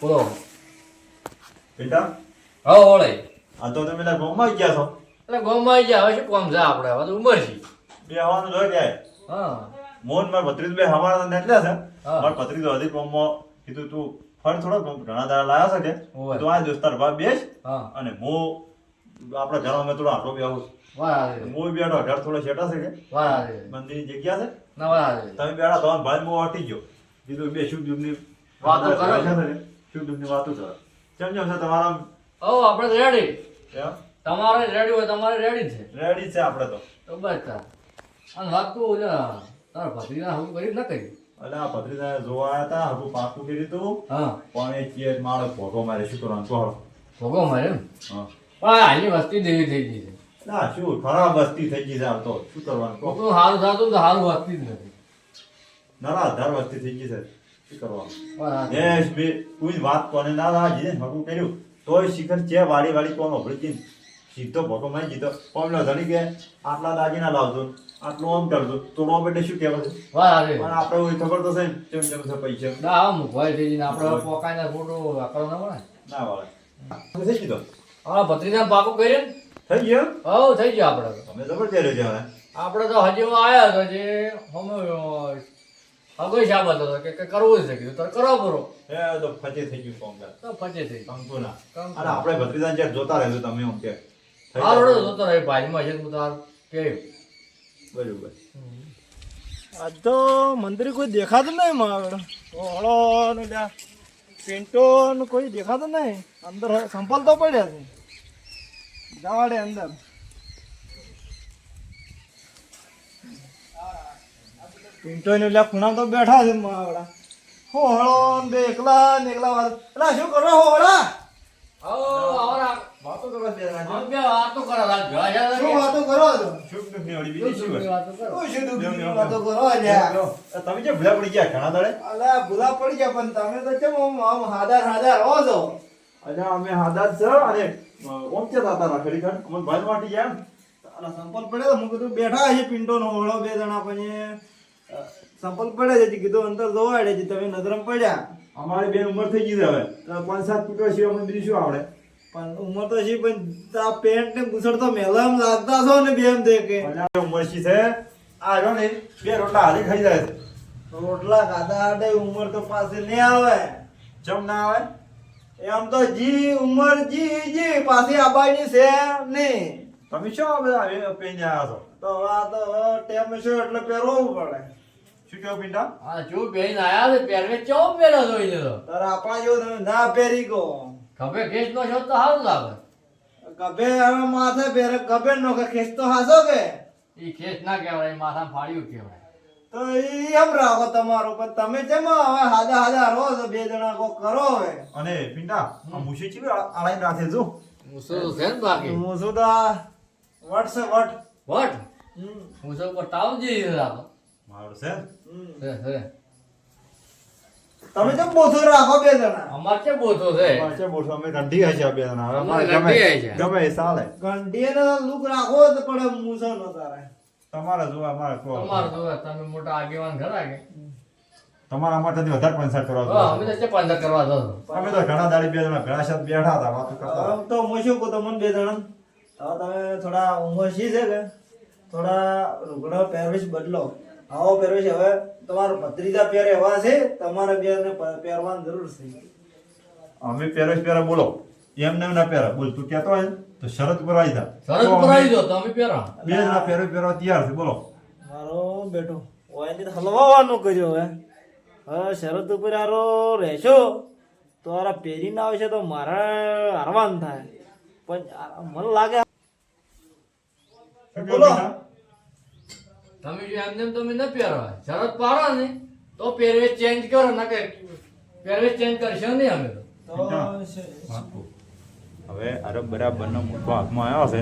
બોલો. બેટા? હા ઓળે આ તો તમે ગામમાં ગયા છો. એટલે ગામમાં ગયા જાય હવે શું કામ છે આપણે? હવે તો ઉંમર છે. બે હવાનું જોઈ ગયા હા. મોન માર ભત્રીજ બે હવાના નેટલ્યા છે. માર ભત્રીજો હજી ગામમાં કીધું તું ફળ થોડો ઘણા દાડા લાયા છે. કે? તો આ દોસ્તાર ભાઈ બેસ અને મો આપણા ઘરમાં થોડો આટલો બે આવું વાર આવે હું બેઠો ઘર થોડો શેટા છે કે? મંદિરની જગ્યા છે? તમે બેઠા તો ભાઈ હું હટી ગયો. કીધું બે શું વાતો કરો. શુભ દુઃખની વાતો છે? કેમ કેમ છે તમારા ઓ આપણે રેડી એમ તમારે રેડી હોય તમારે રેડી છે. રેડી છે આપણે તો. તો બસ તા અને વાત તું ઓલા તારા ભત્રીના હું કરી ન કરી એટલે આ ભત્રીજાને જોવા આવ્યા હતા હગું પાકું કર્યું તું. હા. પણ એ ચીએ માળો ભોગો મારે શું કરવાનું? કહો ભોગો મારે એમ? હા. પણ હાલની વસ્તી દેવી થઈ ગઈ છે. ના શું ખરાબ વસ્તી થઈ ગઈ છે આમ તો. શું કરવાનું કોકનું સારું થતું તો સારું વસ્તી જ નથી. ના આધાર વસ્તી થઈ ગઈ છે. શું કરવાનું દેશ બે કોઈ વાત કોને ના ને હગું કર્યું. તોય શિખર છે વાળી વાળી કોણ ઓભળી સીધો ભોગો મારી જીધો પામલો ધણી કે આટલા દાગીના લાવજો આટલું આમ કરજો. તોડવા માટે શું કહેવાય છે? પણ આપણે ઓય ખબર તો છે ને કેમ કેમ છે પૈસા? ના આમ ભય થઈ જઈને આપણે પોકાઈને ફોટો વાપરવા ના મળે? ના વાળે. થઈ ગયું હા ભત્રીના પાકું કરીએ થઈ ગયો? હો થઈ ગયો આપણે તો. તમે જબર કર્યો છે હવે આપણે તો હજી આવ્યા તો જે હમ અગોઈ સાહેબ હતો કે કે કરવું છે કીધું તો કરો પૂરો. એ તો ફચે થઈ ગયું કોમ તો ફચે થઈ ગયું. કંકુ ના. અરે આપણે ભત્રીજાને જ્યાં જોતા રહેજો તમે હું કે હારો જોતો રહે ભાઈમાં છે હું તાર કે બરોબર. આ તો મંદિર કોઈ દેખાતું નહીં મારે ઓળો ને ત્યાં પિન્ટો કોઈ દેખાતું નહીં. અંદર સંપલ તો પડ્યા છે. જવાડે અંદર. પિન્ટો ને એટલે ખૂણા તો બેઠા છે માવડા હો હળો બે એકલા ને એકલા વાત એટલે શું કરો હોળા? આવો આવરા વાતો કરવા દે ના આમ બે વાતો કરો રાત ભેળા છે શું વાતો કરો છો? શુભ દુઃખની વળી બીજી શું વાતો? કરો? શું શું લ્યો, લ્યો, વાતો કરો અલ્યા તમે જે ભૂલા પડી ગયા ઘણા દાડે? અલા ભૂલા પડી ગયા પણ તમે તો કેમ આમ આમ હાદાર હાદાર રહો છો? અચ્છા અમે હાદાત છે અને ઓમ કે દાતા રાખડી કાઢ અમે ભાઈ વાટી ગયા એમ. અલા સંપલ પડે તો હું કીધું બેઠા છે પિન્ટો નો ઓળો બે જણા પછી સંપલ પડે છે કીધું અંતર જોવાડે છે તમે નજરમાં પડ્યા. અમારી બેન ઉંમર થઈ ગઈ છે હવે. પાંચ સાત ફૂટ સિવાય અમને બીજું શું આવડે? પણ ઉંમર તો છે પણ આ પેન્ટ ને ગુસડ તો મેલામ લાગતા છો ને બેન દે કે ઉંમર છે? આ રહ્યો ને બે રોટલા હાલી ખાઈ જાય છે. રોટલા ખાધા આડે ઉંમર તો પાસે નહીં આવે. જમ ના આવે? એમ તો જી ઉંમર જી જી પાસે આબાની છે નહીં તમે શું બધા પેન આવ્યા છો? તો આ તો ટેમ છે એટલે પહેરવું પડે. શું કેવું પિંડા? હા જો બેન આયા છે પહેરવે ચો પેલો જોઈને તો તાર આપા જો તમે ના પહેરી ગો ખભે ખેંચ નો છો તો હાલ લાગે. ગભે હવે માથે પહેરે ગભે નો કે ખેસ તો હાસો કે? ઈ ખેંચ ના કહેવાય માથા માથામાં ફાડ્યું કહેવાય. તો ઈ એમ રાખો તમારું પણ તમે જેમ હવે હાજા હાજા રહો છો બે જણા કો કરો હવે. અને પિંડા આ મુશી ચી આળાઈ રાખે જો? મુસો તો છે ને બાકી. મુસો તો વટ છે વટ. વટ? મુસો પર તાવ જઈ રાખો મારું છે? તમે કેમ બોથો રાખો બે જણા? અમાર કે બોતો છે? પાછે બોલશો અમે ગંઢી હશે બે જણા. હવે અમારે અમારે ગમે ગમે એ ચાલે. ને લુક રાખો તો પડે મૂસો ન તારે. તમારે જો અમારે તમારું તમે મોટા આગેવાન ખરા કે? તમારા માટે વધારે પંચાયત કરવા હા, અમે તો ચે કરવા દો અમે તો ઘણા દાડી બે જણા ભેળા સાથે બેઠા હતા વાતો કરતા હતા. તો હું શું કહું તમને બે જણા? તમે થોડા ઉંમર શી છે કે? થોડા રૂગડો પહેરવેશ બદલો. આવો પહેરવેશ હવે તમારો ભત્રીજા પહેરે એવા છે તમારે બેને પહેરવાની જરૂર છે. અમે પહેરે પહેરા બોલો. એમ ના પહેરા. બોલ તું કહેતો હોય ને તો શરત પર આવી જા. સરસ તો અમે ભરાઈ દો તમે પહેરો. બે જણા પહેરે પહેરવા તૈયાર છે. બોલો. મારો બેટો ઓયની હલવાવાનો કર્યો હવે. હવે શરત ઉપર આરો રહેશો તો આરા પહેરીને આવશે તો મારે હારવાન થાય. પણ મને લાગે બોલો. તમે જો એમને તમે ન પહેરવા શરત પાડો ને તો પહેરવેશ ચેન્જ કરો ના કે પહેરવેશ ચેન્જ કરશો નહીં અમે તો. હવે અરે બરાબરનો મોટો હાથમાં આવ્યો છે.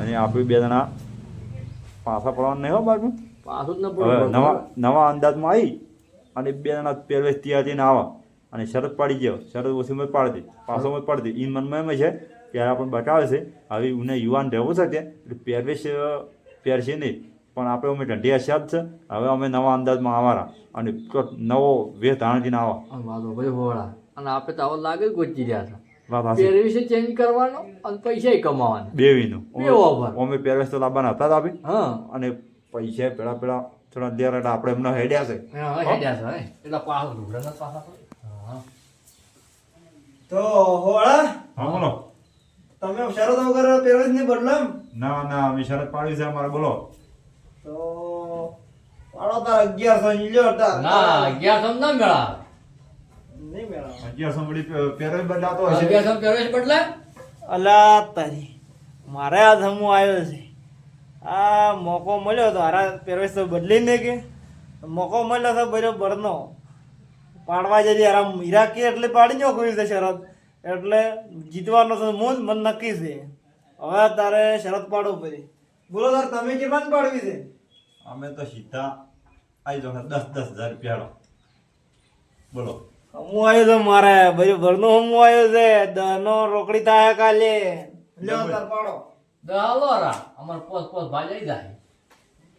અને આપણે બે જણા પાછા પડવાનું નહીં હો બાજુ? પાછું જ ન પડે. નવા નવા અંદાજમાં આવી અને બે જણા પહેરવેશ તૈયાર થઈને આવા. અને શરત પાડી ગયો શરત ઓછી મત પાડી દે પાછો મત પાડી દે એ મનમાં એમ છે કે આ આપણને બતાવે છે. હવે ઉને યુવાન રહેવું છે કે એટલે પહેરવેશ પહેરશે નહીં. પણ આપણે અમે ઢંઢિયા શાદ છે. હવે અમે નવા અંદાજમાં આવવાના. અને નવો વેહ ધાણજીને આવા. વાતો ભાઈ હોળા. અને આપણે તો આવો લાગે ગોચી રહ્યા હતા. ચેન્જ કરવાનો અને પૈસા કમાવાના. બેવીનું. અમે પહેરવેશ તો લાવવાના હતા જ આપી અને પૈસા પેલા પેલા થોડા દેર એટલે આપણે એમને હેડ્યા છે. હેડ્યા છે એટલે પાછા તો હોળા હા બોલો. તમે શરત વગર પહેરવેશ નહીં બદલો એમ ના ના અમે શરત પાડી છે અમારે બોલો. તો પાડો તાર અગિયારસો ની લ્યો ના અગિયારસો ના મેળા. નહીં મેળા. અગિયારસો વળી પહેરવેશ બદલાતો હશે. અગિયારસો પહેરવેશ બદલે અલા તારી મારે આ ધમો આવ્યો છે. આ મોકો મળ્યો તો હારા પહેરવેશ તો બદલી ને કે? મોકો મળ્યો તો બરોબરનો પાડવા જતી આરામ હીરા કે એટલે પાડી જો કોઈ છે શરદ. એટલે જીતવાનો તો હું મન નક્કી છે. હવે તારે શરત પાડવું પડે. બોલો તાર તમે કેટલા પાડવી છે? અમે તો સીધા આવી જાવ દસ દસ હજાર રૂપિયા બોલો. હું આવ્યો તો મારે ભાઈ બરોબરનો હું આવ્યો છે દનો રોકડી થાય કાલે લ્યો તાર પાડો. રા અમાર પોસ પોસ ભાઈ જાય.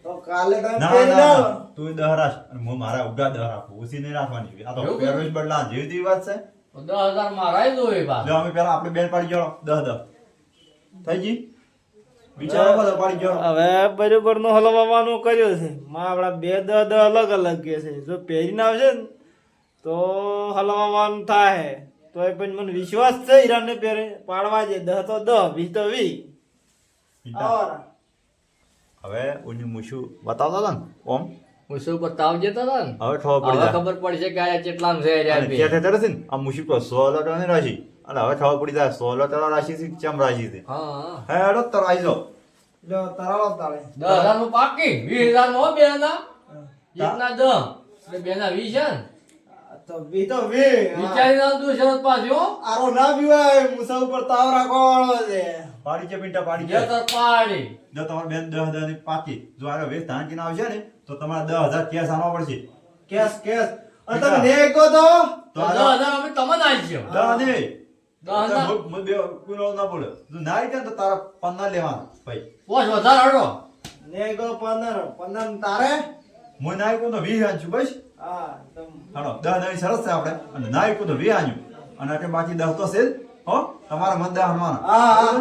તો કાલે તમે ના ના તું દહ રાખ હું મારા ઉગા દહ રાખું ઓછી નહીં રાખવાની આ તો પહેરવેશ બદલા જેવી તેવી વાત છે. તો દસ હજાર મારા જોઈએ બા જો અમે પેલા આપણે બેન પાડી જાઓ દહ દહ. થઈ જી વિચારો બધા પાડી ગયો હવે બરોબરનું હલવાનું કર્યું છે. માં આપડા બે દ દ અલગ અલગ કે છે. જો પહેરીને આવશે ને તો હલવાનું થાય. તો એ પણ મને વિશ્વાસ છે હીરાને પહેરે. પાડવા જે દહ તો દહ વીસ તો વી. હવે ઓની મુશુ બતાવતા હતા ને ઓમ? મુશુ પર તાવ જતા હતા ને હવે ખબર પડી જાય. ખબર પડશે કે આ કેટલામ છે યાર બે. ત્યાં ને આ મુશુ પર સો હજાર ટકાની રાશિ. અને હવે ખબર પડી જાય સો હજાર ટકા રાશિ કે ચમ રાશિ છે હા હેડો જાઓ જો તરાવો તારે દસ હજારનું પાકી વીસ નો બે ના એક ના દસ બે ના વીસ છે તો વી તો વી વિચારી ના તું શરત પાછો આરો ના પીવાય મુસા ઉપર તાવ રાખવાનો છે પાડી છે પિંટા પાડી જે છે તાર પાડી જો તમારે બેન દસ હજારની પાકી જો આ વેસ ના આવશે ને તો તમારે દસ હજાર કેસ આનવા પડશે કેસ કેસ અને તમે ને તો તો દસ હજાર અમે તમને આલજો 10 નહીં ના બોલે. તું ના આવી તો તારા પન્ના લેવાના ભાઈ. પોસ વધારે હડો ને કહો પંદર પંદર તારે? હું ના આવી તો વી આંચું બસ. હા તમ હાલો નવી સરસ છે આપણે. અને ના આવી તો વી આંચું અને બાકી દસ તો છે હો? તમારા મત દસ હનવાના હા, હા.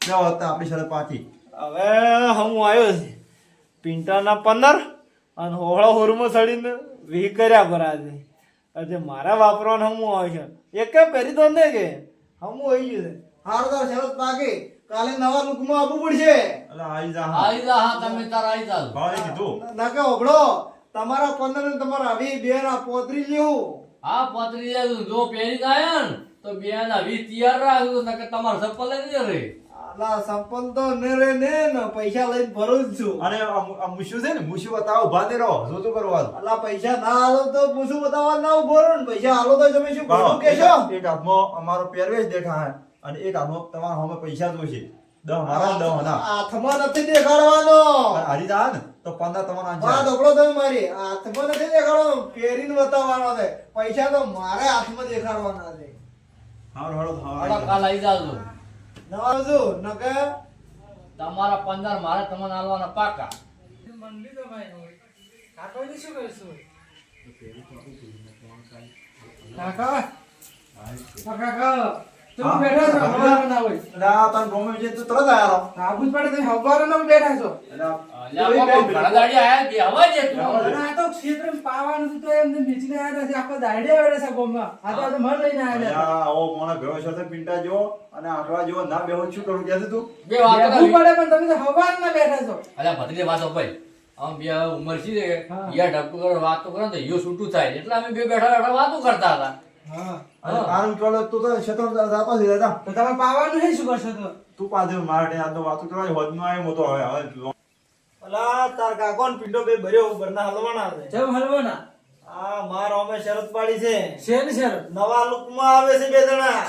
જો અત્યારે આપણી શરત પાછી. હવે હું આવ્યો છે પિંટાના પંદર અને હોળો હોરમો સડીને વી કર્યા બરાબર. એટલે મારા વાપરવાનો હમું આવે છે. એક પહેરી તો ને કે? હમું આવી ગયું છે. હાર તો શરત પાકે. કાલે નવા લુકમાં આપવું પડશે. અલા આવી જા. હા આવી જા હા તમે તાર આવી જા ભાઈ કીધું. ના કે ઓગળો. તમારા પંદર ને તમારા આવી બે ના પોતરી જેવું. હા પોતરી જાય જો પહેરી જાય ને તો બે ના વીસ તૈયાર રાખજો નકર તમારે ચપ્પલ લઈ જ રે. આલા સંપલ તો ને રે ને ને પૈસા લઈને ભરું જ છું. અને આ મુ- છે ને મુશું બતાવો ઊભા નહીં રહો શું શું કરવાનું આલા પૈસા ના હાલો તો પૂછું બતાવવા ના ઊભો રહો ને પૈસા હાલો તો તમે શું ભાવ, ખોટું કહેશો એક એક હાથમાં અમારો પહેરવેશ દેખાય અને એક હાથમાં તમારા સામે પૈસા જોશે. દહ મારા ને ના. હાથમાં નથી દેખાડવાનો. હારી જા ને તો પંદર તમારા વાત આંચા. ઓગળો તમે મારી. હાથમાં નથી દેખાડવાનો પહેરીને બતાવવાનો છે. પૈસા તો મારે હાથમાં દેખાડવાના છે. હારું, હારું, હારું, કાલ આવી જાજો. નવા શું નકે તમારા પંદર મારે તમને આલવાના પાકા. જા. એટલે આ શું ગમે શું તું કાકા આયા રહો. એટલે આ- અલ્યા બાપા, ઘણા દાડી આયા બે હવા જે તું. અલ્યા, આવો મોણો ભેળો છે તો પિંટા જેવો અને આંકડા જેવો ના બેહો શું કરું ક્યાંથી તું? બે વાતો અલ્યા ભત્રીજી વાતો ભાઈ આમ બે ઉંમર છે ને યાર ઢબકુ કરો વાતો કરો ને તો યો છૂટું થાય. એટલે અમે બે બેઠા બેઠા વાતો કરતા હતા. તારું ચોલે તું તો ક્ષેત્ર જાતો જ રહેતા તું પાછળ મારે આ તો વાતો કરવા હોદનો આવ્યો મોટો હવે હવે અલા તાર કાકો ને પિંડો બે ભર્યો બરના હલવાના છે. આ માર અમે શરત પાડી છે નવા લુકમાં આવે છે બે જણા.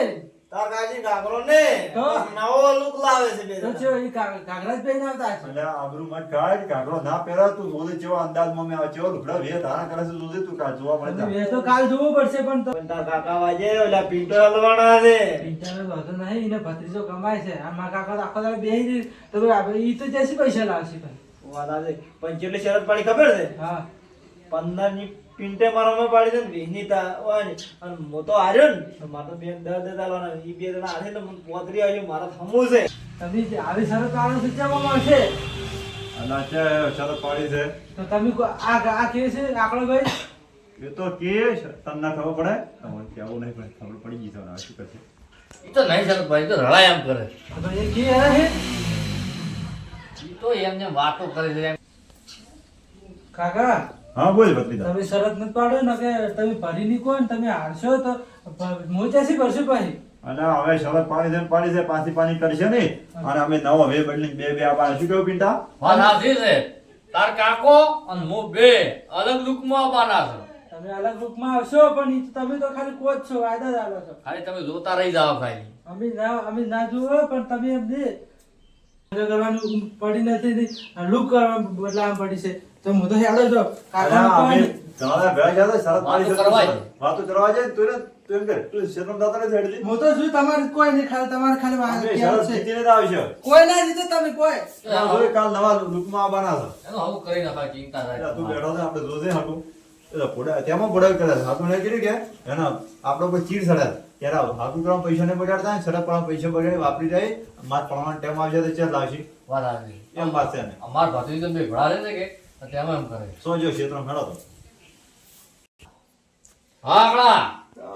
તાર કાજી કાકરો ને? નવો લુક લાવે છે બે જણા. એટલે આબરૂ મત કાઢ કાગડો ના પહેરા તું જોજે કેવો અંદાજમાં મેં આ કેવો લુગડા વે ધારણ કરે છે જોજે તું કા જોવા મળે છે. તો. કાલ જોવું પડશે પણ તો. તાર કાકા વાજે ઓલા પિંટો હલવાના છે. ઇન્ટરનેટ વાંધો નહીં એને ભત્રીજો કમાય છે. આ મારા કાકા તો આખો દાડો બેહી તો આપણે ઈ તો જશે પૈસા લાવશે વાત આ છે. પણ કેટલી શરત પાડી ખબર છે? હા. પંદરની પિન્ટે મારામાં પાડી દે ને વિહનીતા હોય ને અને મો તો હાર્યો ને મારે તો બેન દર દસ આલવાના ઈ બે જણા આરે ને મને પોતરી આવ્યો મારા થમવું છે. તમે જે આવી શરત આનો શિક્ષામાં આવશે? અને છે શરત પાડી છે. તો તમે આ આ કે છે આકડો ભાઈ? એ તો કે છે, તમને ખબર પડે? તમને કેવું નહીં પડે ખબર પડી ગઈ છે હવે શું કરશે? એ તો નહીં સર ભાઈ તો રડાય એમ કરે. તો એ કે હે? એ તો એમને વાતો કરે છે એમ. કાકા હા બોલ ભત્રીજા તમે શરત નથી પાડો ને કે તમે ભરી નીકો ને તમે હારશો તો મોચાસી કરશું પછી. અને હવે શરત પાડી છે ને પાડી છે પાછી પાણી કરશે ને અને અમે નવો વે બદલીને બે બે આપવાના શું કેવું પિંટા? વાત સાચી છે. તાર કાકો અને હું બે. અલગ લુકમાં આવવાના છો. તમે અલગ રૂપમાં આવશો પણ તમે તો ખાલી કોચ છો વાયદા જ આવો છો. ખાલી તમે જોતા રહી જાઓ ખાલી. અમે ના અમે ના જુઓ પણ તમે એમ દે કરવાનું પડી નથી લુક કરવા બદલાવા પડી છે. તો હું તો હેડો છો કાકા ઘણા ભેળા ગયા હતા, પાડી કરવા વાતો કરવા જાય ને તું એમ કર તું દાતા નથી હેડતી? હું તો શું તમારે કોઈ નહીં ખાલી તમારે ખાલી વાત અમે કહેવાનું જીતીને જ આવશે. કોઈ ના જીતો તમે કોઈ. હવે કાલ નવા લુકમાં આવવાના છે. એનો આવું કરી નાખા ચિંતા એટલે થાય તું બેઠો છે આપણે જોજે હાટું. એટલે પોડા તેમાં પોડા કરે હાટું કર્યું કે? એના આપણો કોઈ ચીડ સડે ત્યારે હાટું ત્રણ પૈસા નહીં બગાડતા ને સડક પણ પૈસા બગાડી વાપરી જાય. માર પ્રમાણ ટાઈમ આવી જાય ચાલ લાવશે. વાત સાચી. એમ વાત છે ને. અમાર ભાતી તો બે ભણા રહે છે કે તો તેમાં એમ કરે. સો જો ક્ષેત્ર મેળો તો? હા આપણા.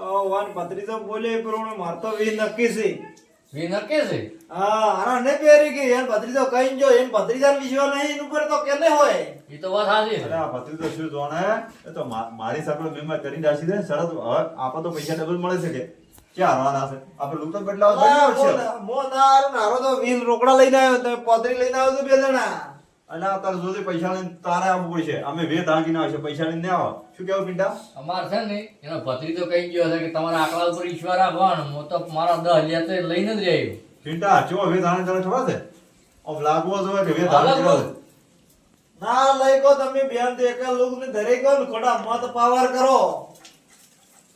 વાન વાન ભત્રીજો બોલે પ્રમાણે મારે તો વી નક્કી છે. વી નક્કી છે? હા આના નહીં પહેરી કે યાર ભત્રીજો કઈ જો એમ ભત્રીજા વિશ્વ નહીં એનું પર તો કેને હોય? એ તો વાત સાચી અરે છે આ ભત્રીજો શું જોણે? એ તો મારી સાથે મેં કરી દાસી દે શરત હવે આપા તો પૈસા ડબલ મળે છે કે? ક્યાં હારવાના છે આપણે લુક તો બદલાવ આ મો- મો ના હારું ને હારો તો વીલ રોકડા લઈને આવ્યો તમે પોતરી લઈને આવ્યો બે જણા. અને આ તારે જોજે પૈસા લઈને તારે આવવું પડશે. અમે બે દાગીના આવશે પૈસા લઈને આવો. શું કેવું પિંટા અમાર છે ને એનો ભત્રી તો કહી ગયો છે કે તમારા આકડા ઉપર ઈશ્વર રાખવાનો. હું તો મારા દસ હજાર તો લઈને જ રહ્યો. હવે દાણે તારે ખબર છે ઓમ લાગવો જોઈએ કે ના લઈ કો તમે બેન એકા લોક ને ધરે ને મત પાવર કરો.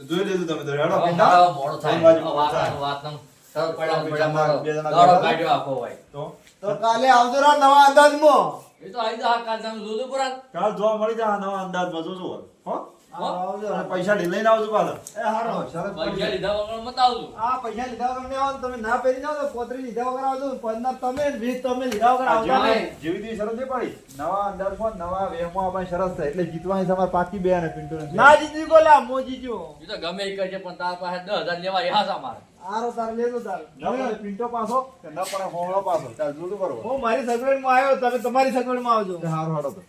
જોઈ લેજો તમે તો હેડો હવે મોડો થાય. વાત. વાત નમ સર પડ્યા પડ્યા મારો દાડો કાઢ્યો આખો ભાઈ. તો? તો કાલે આવજો રા નવા અંદાજમાં. એ તો આવી જા કાલ તમે જોજો પુરા કાલ જોવા મળી જાય આ નવા અંદાજમાં જોજો. હો? પૈસા લઈને આવજો પાછા. એ હારો પૈસા લીધા વગર મત આવજો. આ પૈસા લીધા વગર આવો તમે ના પહેરી જાવ તો પોતરી લીધા વગર આવજો. પંદર તમે વીસ તમે લીધા વગર આવજો જેવી દી શરત પાડી નવા અંદાજમાં નવા વેહમાં આપણે શરત છે એટલે જીતવાની તમારે પાકી બે અને પિન્ટુ ને. ના જીતી ગોલા મો જીજો એ તો ગમે એ કરજે પણ તાર પાસે દસ હજાર લેવા એ હાસા મારે. આરો તાર લેજો તાર. પિન્ટો પાછો. કે ન પડે હોળો પાછો. તાર જોડું બરોબર હું મારી સગવડમાં આવ્યો તમે તમારી સગવડમાં આવજો. હારો હાડો તો